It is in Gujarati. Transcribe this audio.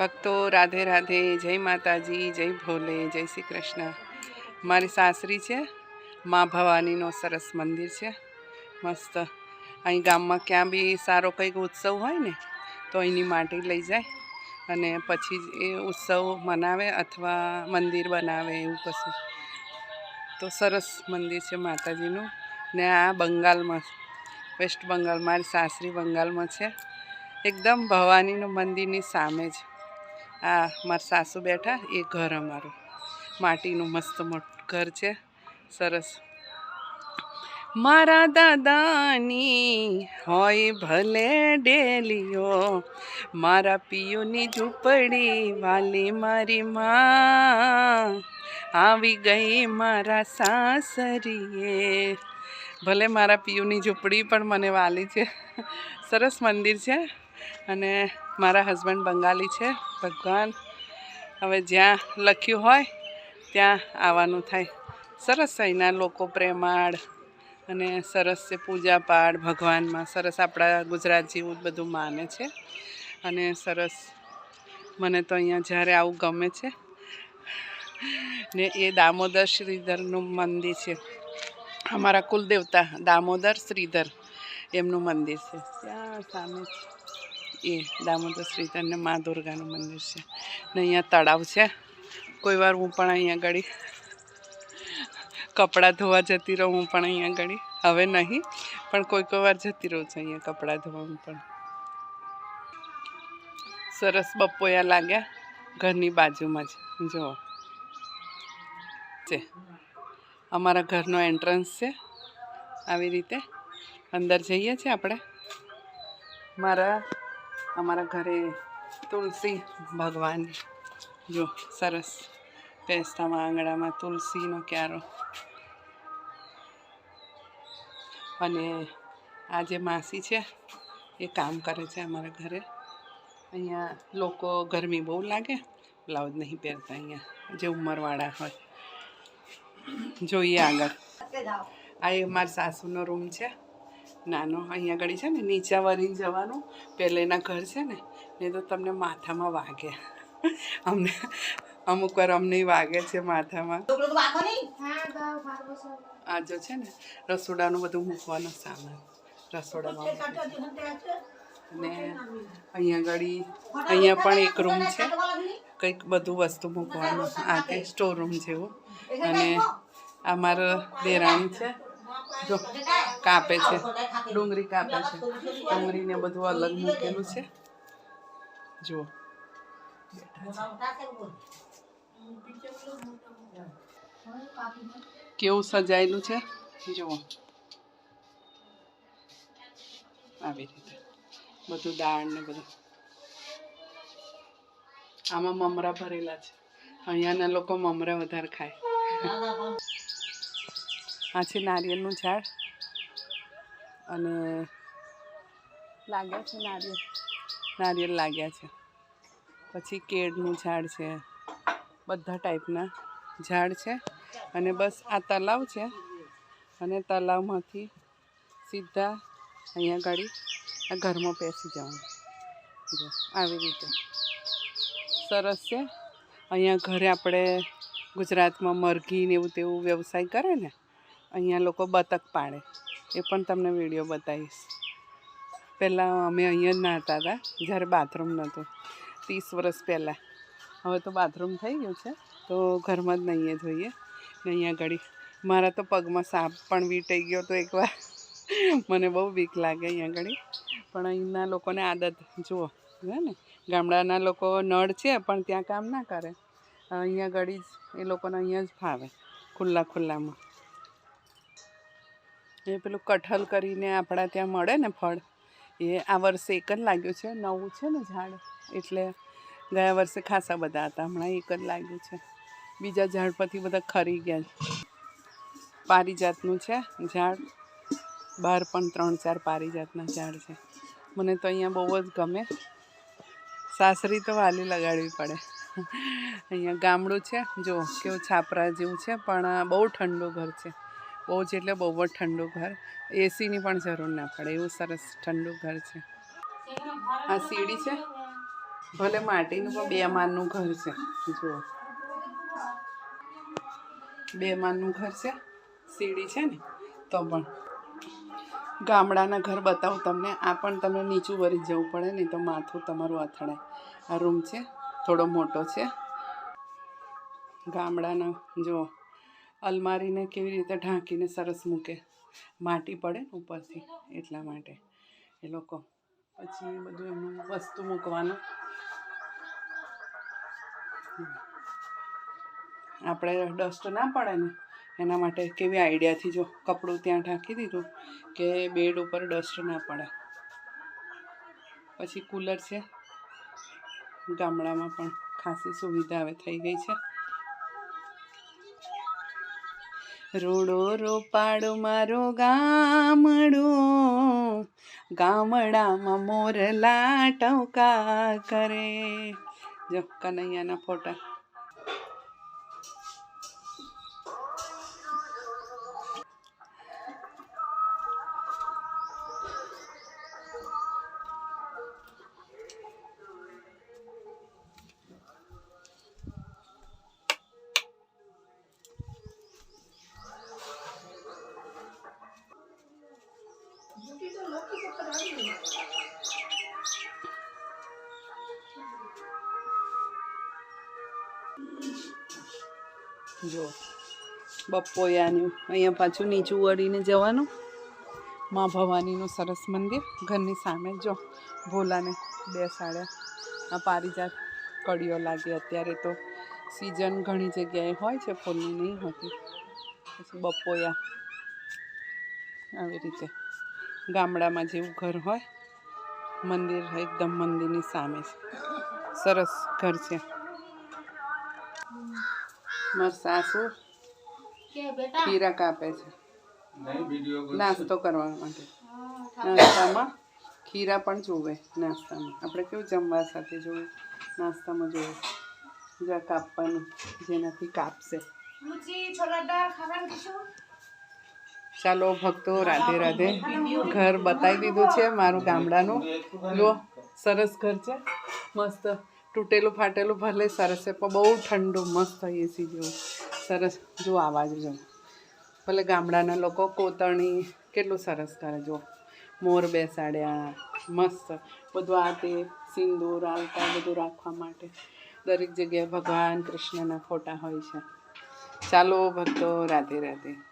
ભક્તો રાધે રાધે, જય માતાજી, જય ભોલે, જય શ્રી કૃષ્ણ. મારી સાસરી છે, મા ભવાનીનો સરસ મંદિર છે. મસ્ત. અહીં ગામમાં ક્યાં બી સારો કંઈક ઉત્સવ હોય ને, તો અહીંની માટી લઈ જાય. અને પછી એ ઉત્સવ મનાવે અથવા મંદિર બનાવે એવું કશું. તો સરસ મંદિર છે માતાજીનું. ને આ બંગાળમાં વેસ્ટ બંગાળ મારી સાસરી બંગાળમાં છે. એકદમ ભવાનીનું મંદિરની સામે જ. આ મારા સાસુ બેઠા, એ ઘર અમારું. માટીનું મસ્ત મોટું ઘર છે. સરસ. મારા દાદાની હોય ભલે ડેલીઓ, મારા પિયુની ઝૂંપડી વાલી મારી માં. આવી ગઈ મારા સાસરીએ. ભલે મારા પિયુની ઝૂંપડી પણ મને વાલી છે. સરસ મંદિર છે. અને મારા હસબન્ડ બંગાળી છે. ભગવાન, હવે જ્યાં લખ્યું હોય, ત્યાં આવવાનું થાય. સરસ અહીંના લોકો પ્રેમાળ અને સરસ છે પૂજા પાઠ ભગવાનમાં સરસ આપણા ગુજરાત જેવું જ બધું માને છે. અને સરસ, મને તો અહીંયા જ્યારે આવું ગમે છે ને એ દામોદર શ્રીધરનું મંદિર છે. અમારા કુલદેવતા દામોદર શ્રીધર એમનું મંદિર છે. ત્યાં સામે એ દામોદર શ્રી ને મા દુર્ગાનું મંદિર છે. ને અહીંયા તળાવ છે. કોઈ વાર હું પણ અહીંયા ગળી કપડાં ધોવા જતી રહું, હું પણ અહીંયા ગળી હવે નહીં, પણ કોઈ કોઈ વાર જતી રહું છું અહીંયા કપડાં ધોવા હું પણ. સરસ બપોયા લાગ્યા ઘરની બાજુમાં જ. જુઓ. છે. અમારા ઘરનો એન્ટ્રન્સ છે. આવી રીતે. અંદર જઈએ છીએ આપણે. મારા અમારા ઘરે તુલસી ભગવાન. જો, સરસ. પેસ્તામાં આંગણામાં તુલસીનો ક્યારો. અને આ જે માસી છે, એ કામ કરે છે અમારા ઘરે. અહીંયા લોકો ગરમી બહુ લાગે, બ્લાઉઝ નહીં પહેરતા અહીંયા, જે ઉંમરવાળા હોય. જોઈએ આગળ. આ એ મારા સાસુનો રૂમ છે. નાનો અહીંયા આગળ છે ને નીચા વરીને જવાનું. પહેલેના ઘર છે ને એ તો તમને માથામાં વાગે. અમને અમુક વાર અમને વાગે છે માથામાં. આ જો છે ને રસોડાનું બધું મૂકવાનું સામાન. રસોડામાં ને અહીંયા આગળ અહીંયા પણ એક રૂમ છે. કંઈક બધું વસ્તુ મૂકવાનું. આ કંઈ સ્ટોર રૂમ જેવું. અને આ મારો દેરાણી છે. જો કાપે છે. ડુંગળી કાપે છે. ડુંગળીને બધું અલગ મૂકેલું છે. જુઓ. કેવું સજાયેલું છે? જુઓ. આવી રીતે. બધું દાળ ને બધું. આમાં મમરા ભરેલા છે. અહીંયાના લોકો મમરા વધારે ખાય. આ છે નારિયેળનું ઝાડ અને લાગ્યા છે નારિયેળ. નારિયેળ લાગ્યા છે. પછી કેળનું ઝાડ છે. બધા ટાઈપના ઝાડ છે. અને બસ આ તલાવ છે. અને તલાવમાંથી સીધા અહીંયા ગાડી આ ઘરમાં બેસી જવાનું. જો આવી રીતે. સરસ છે. અહીંયા ઘરે આપણે ગુજરાતમાં મરઘી ને એવું તેવું વ્યવસાય કરે ને અહીંયા લોકો બતક પાડે. એ પણ તમને વીડિયો બતાવીશ. પહેલાં અમે અહીંયા જ નાહતા હતા, જ્યારે બાથરૂમ નહોતું. ત્રીસ વર્ષ પહેલાં. હવે તો બાથરૂમ થઈ ગયું છે, તો ઘરમાં જ નહીં જોઈએ. ને અહીંયા ઘડી, મારા તો પગમાં સાપ પણ વીંટાઈ ગયો તો એકવાર. મને બહુ બીક લાગે અહીંયા ઘડી. પણ અહીંના લોકોને આદત જુઓ, હે ને? ગામડાના લોકો નળ છે, પણ ત્યાં કામ ના કરે. અહીંયા ઘડી જ એ લોકોને અહીંયા જ ફાવે, ખુલ્લા ખુલ્લામાં. એ પેલું કઠલ કરીને આપણા ત્યાં મળે ને ફળ, એ આ વર્ષે એક જ લાગ્યું છે, નવું છે ને ઝાડ. એટલે ગયા વર્ષે ખાસા બધા હતા, હમણાં એક જ લાગ્યું છે. બીજા ઝાડ પરથી બધા ખરી ગયા. પારિજાતનું છે ઝાડ. બહાર પણ ત્રણ ચાર પારિજાતના ઝાડ છે. મને તો અહીંયા બહુ જ ગમે. સાસરી તો વાલી લગાડવી પડે. અહીંયા ગામડું છે, જો કેવું છાપરા જેવું છે, પણ બહુ ઠંડુ ઘર છે. બહુ જ એટલે બહુ જ ઠંડુ ઘર. એસીની પણ જરૂર ના પડે, એવું સરસ ઠંડુ ઘર છે. આ સીડી છે. ભલે માટીનું પણ બે માળનું ઘર છે. જુઓ. બે માળનું ઘર છે. સીડી છે ને, તો પણ. ગામડાના ઘર બતાવું તમને. આ પણ તમને નીચું વળી જવું પડે નહીં તો માથું તમારું અથડાય. આ રૂમ છે. થોડો મોટો છે. ગામડાના જો અલમારીને કેવી રીતે ઢાંકીને સરસ મૂકે? માટી પડે ને ઉપરથી, એટલા માટે. એ લોકો પછી બધું એમનું વસ્તુ મૂકવાનું. આપણે ડસ્ટ ના પડે ને, એના માટે કેવી આઈડિયાથી જો કપડું ત્યાં ઢાંકી દીધું કે બેડ ઉપર ડસ્ટ ના પડે. પછી કુલર છે. ગામડામાં પણ ખાસી સુવિધા હવે થઈ ગઈ છે. રોડો રોપાડો મારો ગામડો. ગામડામાં મોરલા ટવકા કરે. જો કનૈયાના ફોટા. જો બપોયાનું અહીંયા પાછું નીચું વળીને જવાનું. મા ભવાનીનું સરસ મંદિર, ઘરની સામે જો, ભોલાને બેસાડ્યા આ પારિજાત કડીઓ લાગે અત્યારે તો. સિઝન ઘણી જગ્યાએ હોય છે ફૂલની નહીં હોતી. પછી બપોયા આવી રીતે. ગામડામાં જેવું ઘર હોય મંદિર એકદમ મંદિરની સામે છે. સરસ ઘર છે. મારા સાસુ ખીરા કાપે છે. નાસ્તો કરવા માટે. નાસ્તામાં ખીરા પણ જોવે નાસ્તામાં. આપણે કેવું જમવા સાથે જોવે નાસ્તામાં જોવે. જ્યાં કાપવાનું જેનાથી કાપશે. ચાલો ભક્તો, રાધે રાધે. ઘર બતાવી દીધું છે મારું ગામડાનું. જો સરસ ઘર છે. મસ્ત. તૂટેલું ફાટેલું ભલે સરસ છે, પણ બહુ ઠંડુ, મસ્ત એસી જેવું. સરસ. જો આવાજ જો ભલે ગામડાના લોકો કોતરણી કેટલું સરસ કરે જો મોર બેસાડ્યા, મસ્ત. બધું આ તે સિંદૂર આલતા, બધું રાખવા માટે. દરેક જગ્યાએ ભગવાન કૃષ્ણના ફોટા હોય છે. ચાલો ભક્તો, રાધે રાધે.